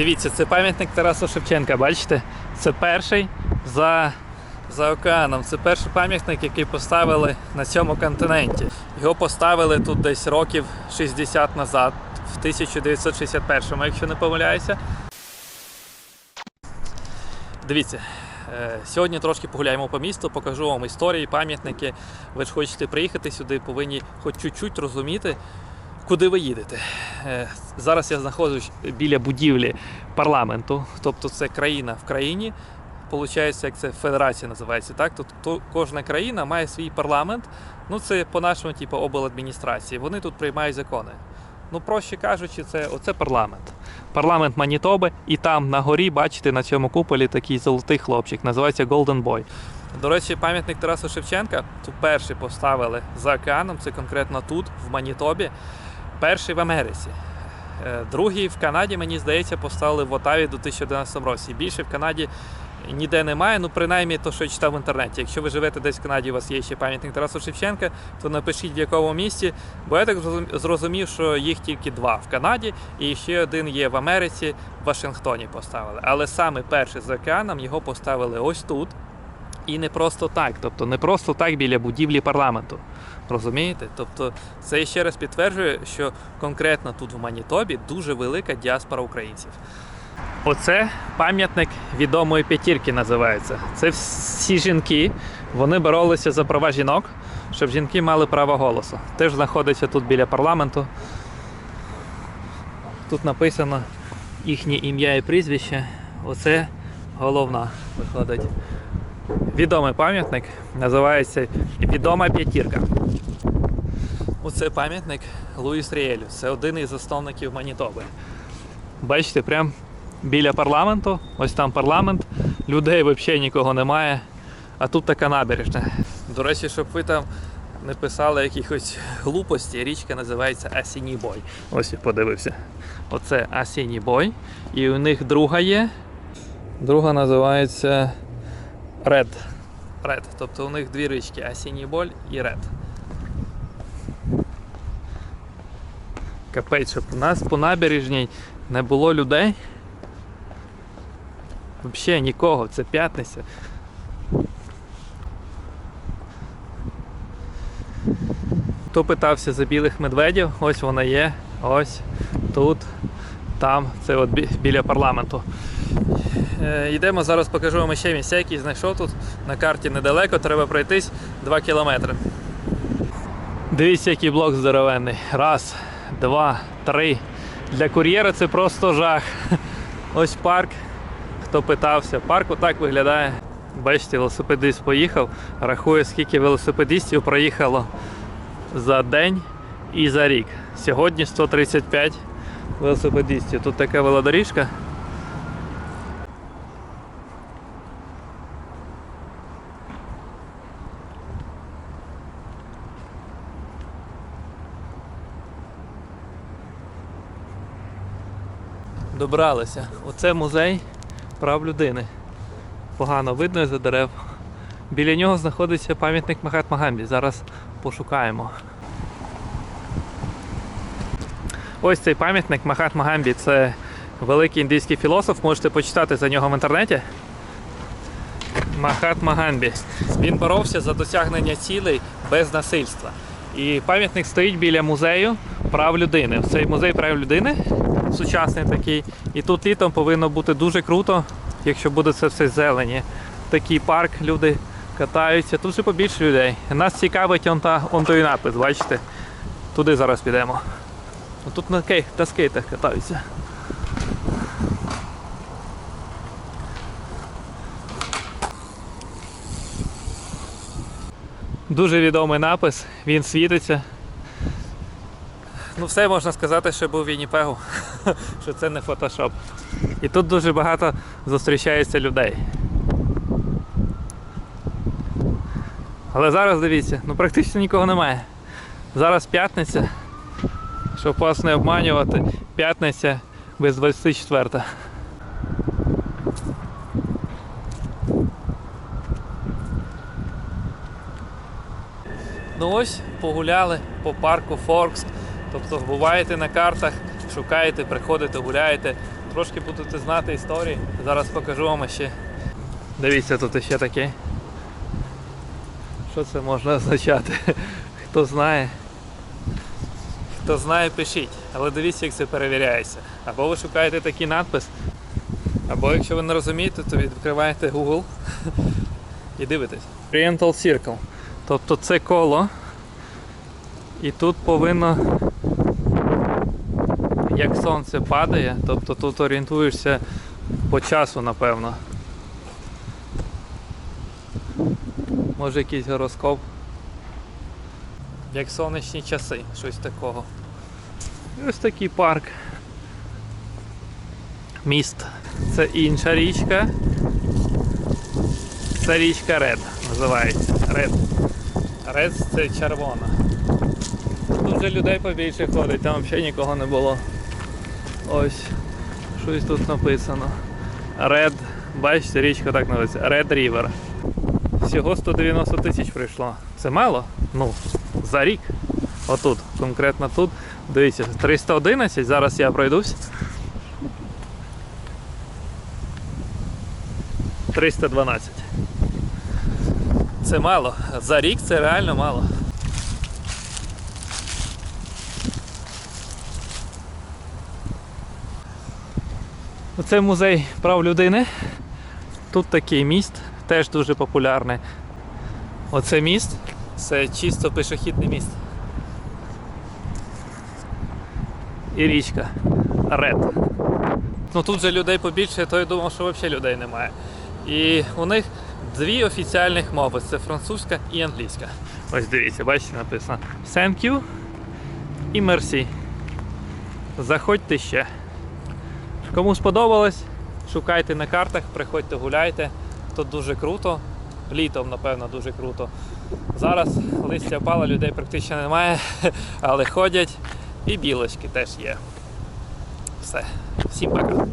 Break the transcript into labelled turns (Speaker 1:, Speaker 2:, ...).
Speaker 1: Дивіться, це пам'ятник Тарасу Шевченка, бачите? Це перший за, за океаном. Це перший пам'ятник, який поставили на цьому континенті. Його поставили тут десь років 60 назад, в 1961-му, якщо не помиляюся. Дивіться, е, сьогодні трошки погуляємо по місту, покажу вам історії, пам'ятники. Ви ж хочете приїхати сюди, повинні хоч чуть-чуть розуміти, куди ви їдете. Е, Зараз я знаходжусь біля будівлі парламенту, тобто це країна в країні. Получається, як це федерація називається, так? Тут то- кожна країна має свій парламент. Ну це по-нашому, типу, обладміністрації. Вони тут приймають закони. Ну, проще кажучи, це оце парламент. Парламент Манітоби, і там на горі, бачите, на цьому куполі такий золотий хлопчик, називається Golden Boy. До речі, пам'ятник Тарасу Шевченка тут перший поставили за океаном, це конкретно тут, в Манітобі, перший в Америці. Е, Другий в Канаді, мені здається, поставили в Отаві у 2011 році. Більше в Канаді ніде немає, ну принаймні то, що я читав в інтернеті. Якщо ви живете десь в Канаді, у вас є ще пам'ятник Тарасу Шевченка, то напишіть в якому місті. Бо я так зрозум- зрозумів, що їх тільки два в Канаді, і ще один є в Америці, в Вашингтоні поставили. Але саме перший за океаном його поставили ось тут. І не просто так, тобто не просто так біля будівлі парламенту. Розумієте? Тобто це ще раз підтверджує, що конкретно тут в Манітобі дуже велика діаспора українців. Оце пам'ятник відомої п'ятірки називається. Це всі жінки, вони боролися за права жінок, щоб жінки мали право голосу. Теж знаходиться тут біля парламенту. Тут написано їхнє ім'я і прізвище. Оце головна виходить. Відомий пам'ятник називається Відома п'ятірка. Оце пам'ятник Луїс Ріелю. Це один із засновників Манітоби. Бачите, прям біля парламенту, ось там парламент, людей взагалі нікого немає. А тут така набережна. До речі, щоб ви там не писали якихось глупостей, річка називається Асіній Бой. Ось я подивився. Оце Асіній Бой. І у них друга є. Друга називається Ред. Ред. Тобто у них дві річки Асіній Боль і Ред. Капець, щоб у нас по набережній не було людей. Взагалі нікого, це п'ятниця. Хто питався за білих медведів, ось вона є, ось тут, там, це от біля парламенту. Е, Йдемо, зараз покажу вам ще місця, які знайшов тут. На карті недалеко, треба пройтись 2 кілометри. Дивіться, який блок здоровенний. Раз, два, три. Для кур'єра це просто жах. Ось парк. Хто питався, парк отак виглядає. Бачите, велосипедист поїхав, рахує, скільки велосипедистів проїхало за день і за рік. Сьогодні 135 велосипедистів. Тут така велодоріжка. Добралися. Оце музей прав людини. Погано видно за дерев. Біля нього знаходиться пам'ятник Махатма Гамбі. Зараз пошукаємо. Ось цей пам'ятник Махатма Гамбі це великий індійський філософ. Можете почитати за нього в інтернеті. Махатма Гамбі. Він боровся за досягнення цілей без насильства. І пам'ятник стоїть біля музею прав людини. Цей музей прав людини сучасний такий. І тут літом повинно бути дуже круто, якщо буде це все зелені. Такий парк, люди катаються, тут ще побільше людей. Нас цікавить он, та, он той напис, бачите? Туди зараз підемо. Тут на, кей, на скейтах катаються. Дуже відомий напис, він світиться. Ну, все можна сказати, що був Вінніпегу, що це не фотошоп. І тут дуже багато зустрічається людей. Але зараз дивіться, ну практично нікого немає. Зараз п'ятниця, щоб вас не обманювати, п'ятниця без 24. Ну ось погуляли по парку Форкс. Тобто буваєте на картах, шукаєте, приходите, гуляєте. трошки будете знати історії. Зараз покажу вам ще. Дивіться, тут ще таке. Що це може означати? Хто знає? Хто знає, пишіть. Але дивіться, як це перевіряється. Або ви шукаєте такий надпис, або якщо ви не розумієте, то відкриваєте Google і дивитесь. Oriental Circle. Тобто це коло. І тут повинно, як сонце падає, тобто тут орієнтуєшся по часу, напевно. Може якийсь гороскоп. Як сонячні часи, щось такого. Ось такий парк. Міст. Це інша річка. Це річка Ред називається. Ред. Ред це червона. Тут вже людей побільше ходить, там взагалі нікого не було. Ось. Щось тут написано. Red. Бачите, річка так називається. Red River. Всього 190 тисяч прийшло. Це мало? Ну, за рік. Отут, конкретно тут. Дивіться, 311, зараз я пройдусь. 312. Це мало. За рік це реально мало. Це музей прав людини. Тут такий міст, теж дуже популярний. Оце міст, це чисто пішохідний міст. І річка Ред. Ну тут же людей побільше, то я думав, що взагалі людей немає. І у них дві офіціальних мови це французька і англійська. Ось дивіться, бачите, написано Thank you і Merci. Заходьте ще. Кому сподобалось, шукайте на картах, приходьте гуляйте. Тут дуже круто. Літом, напевно, дуже круто. Зараз листя впало, людей практично немає, але ходять і білочки теж є. Все. Всім пока.